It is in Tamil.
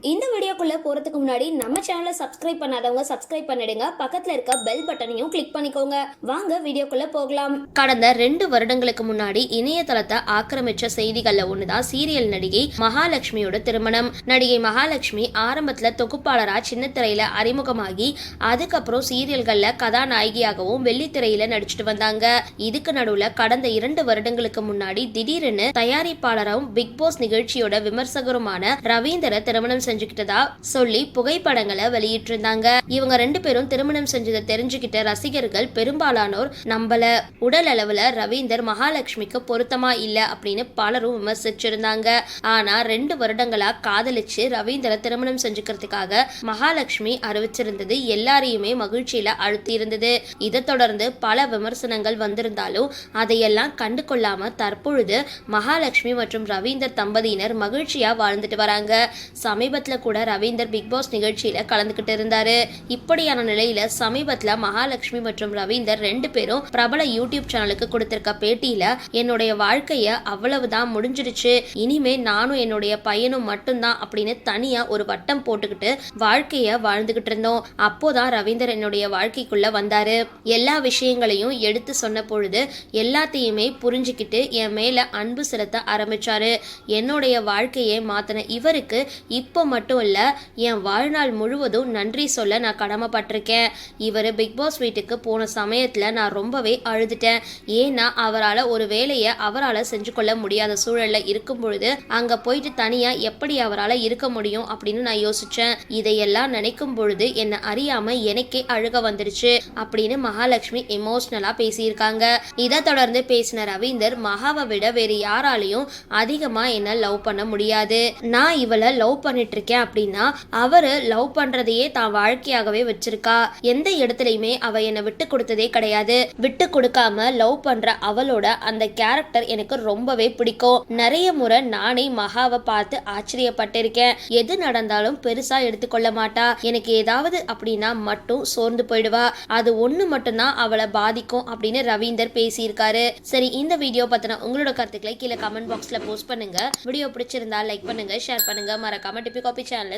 இந்த வீடியோக்குள்ளே போறதுக்கு முன்னாடி நம்ம சேனலை சப்ஸ்கிரைப் பண்ணாதவங்க சப்ஸ்கிரைப் பண்ணிடுங்க. பக்கத்தில் இருக்க பெல் பட்டனையும் கிளிக் பண்ணிக்கோங்க. வாங்க வீடியோக்குள்ளே போகலாம். கடந்த ரெண்டு வருடங்களுக்கு முன்னாடி இணையதளத்தை ஆக்கிரமிச்ச ஒன்று தான் சீரியல் நடிகை மகாலட்சுமியோட திருமணம். நடிகை மகாலட்சுமி ஆரம்பத்தில் தொகுப்பாளராக சின்னத்திரையில் அறிமுகமாகி அதுக்கப்புறம் சீரியல்களில் கதாநாயகியாகவும் வெள்ளித்திரையில் நடிச்சிட்டு வந்தாங்க. இதுக்கு நடுவில் கடந்த இரண்டு வருடங்களுக்கு முன்னாடி திடீரென தயாரிப்பாளரும் பிக் பாஸ் நிகழ்ச்சியோட விமர்சகருமான ரவீந்தரை திருமணம் செஞ்சுக்கிட்டதா சொல்லி புகைப்படங்களை வெளியிட்டிருந்தாங்க. இவங்க ரெண்டு பேரும் திருமணம் செஞ்சதை தெரிஞ்சுக்கிட்ட ரசிகர்கள் பெரும்பாலானோர் நம்பல. உடல் அளவுல ரவீந்தர் மகாலட்சுமிக்கு பொருத்தமா இல்ல அப்படின்னு பலரும் விமர்சிச்சிருந்தாங்க. ஆனா ரெண்டு வருடங்களா காதலிச்சு ரவீந்தரை திருமணம் செஞ்சுக்கிறதுக்காக மகாலட்சுமி அறிவிச்சிருந்தது எல்லாரையுமே மகிழ்ச்சியில அழுத்தி இருந்தது இதை தொடர்ந்து பல விமர்சனங்கள் வந்திருந்தாலும் அதையெல்லாம் கண்டு கொள்ளாம தற்பொழுது மகாலட்சுமி மற்றும் ரவீந்தர் தம்பதியினர் மகிழ்ச்சியா வாழ்ந்துட்டு வராங்க. சமீபத்துல கூட ரவீந்தர் பிக் பாஸ் நிகழ்ச்சியில கலந்துக்கிட்டு இருந்தாரு. இப்படியான நிலையில சமீபத்துல மகாலட்சுமி மற்றும் ரவீந்தர் ரெண்டு பேரும் பிரபல யூடியூப் சேனலுக்கு கொடுத்திருக்க பேட்டியில என்னுடைய வாழ்க்கைய அவ்வளவுதான் முடிஞ்சிருச்சு இனிமே நானும் என்னுடைய பையனும் மட்டும்தான் அப்படின்னு தனியா ஒரு வட்டம் போட்டுக்கிட்டு வாழ்க்கைய வாழ்ந்துகிட்டு இருந்தோம். அப்போதான் ரவீந்தர் என்னுடைய வாழ்க்கைக்குள்ள வந்தாரு. எல்லா விஷயங்களையும் எடுத்து சொன்ன பொழுது எல்லாத்தையுமே புரிஞ்சுக்கிட்டு என் மேல அன்பு செலுத்த ஆரம்பிச்சாரு. என்னுடைய வாழ்க்கையை மாத்தின இவருக்கு இப்போ மட்டும் இல்லை என் வாழ்நாள் முழுவதும் நன்றி சொல்ல நான் கடமைப்பட்டிருக்கேன். இவர் பிக் பாஸ் வீட்டுக்கு போன சமயத்தில் நான் ரொம்பவே அழுதுட்டேன். ஏன்னா அவரால் ஒரு வேலையை அவரால் செஞ்சு கொள்ள முடியாத சூழலில் இருக்கும் பொழுது அங்கே போயிட்டு தனியாக எப்படி அவரால் இருக்க முடியும் அப்படின்னு நான் யோசித்தேன் இதையெல்லாம் நினைக்கும் பொழுது என்னை அறியாமல் எனக்கே அழுக வந்துருச்சு அப்படின்னு மகாலட்சுமி எமோஷ்னலாக பேசியிருக்காங்க. இதை தொடர்ந்து பேசின ரவீந்தர் மகாவை விட வேறு யாராலையும் அதிகமாக என்ன லவ் பண்ண முடியாது. நான் இவளை லவ் பண்ணிட்டு இருக்கேன் அப்படின்னு அப்படின்னா அவரு லவ் பண்றதையே தான் வாழ்க்கையாகவே வச்சிருக்கா. எந்த இடத்துலயுமே அவ என்னை விட்டு கொடுத்ததே கிடையாது. விட்டு கொடுக்காம லவ் பண்ற அவளோட அந்த கேரக்டர் எனக்கு ரொம்பவே பிடிக்கும். நிறைய முறை நானே மகாவை பார்த்து ஆச்சரியப்பட்டிருக்கேன். எது நடந்தாலும் பெருசா எடுத்துக்கொள்ள மாட்டா. எனக்கு ஏதாவது அப்படின்னா மட்டும் சோர்ந்து போயிடுவா. அது ஒண்ணு மட்டும்தான் அவளை பாதிக்கும் அப்படின்னு ரவீந்தர் பேசியிருக்காரு. சரி இந்த வீடியோ பத்தின உங்களோட கருத்துக்களை கீழே கமெண்ட் பாக்ஸ்ல போஸ்ட் பண்ணுங்க. வீடியோ பிடிச்சிருந்தா லைக் பண்ணுங்க ஷேர் பண்ணுங்க. மறக்காம டிபி காபி சேனல்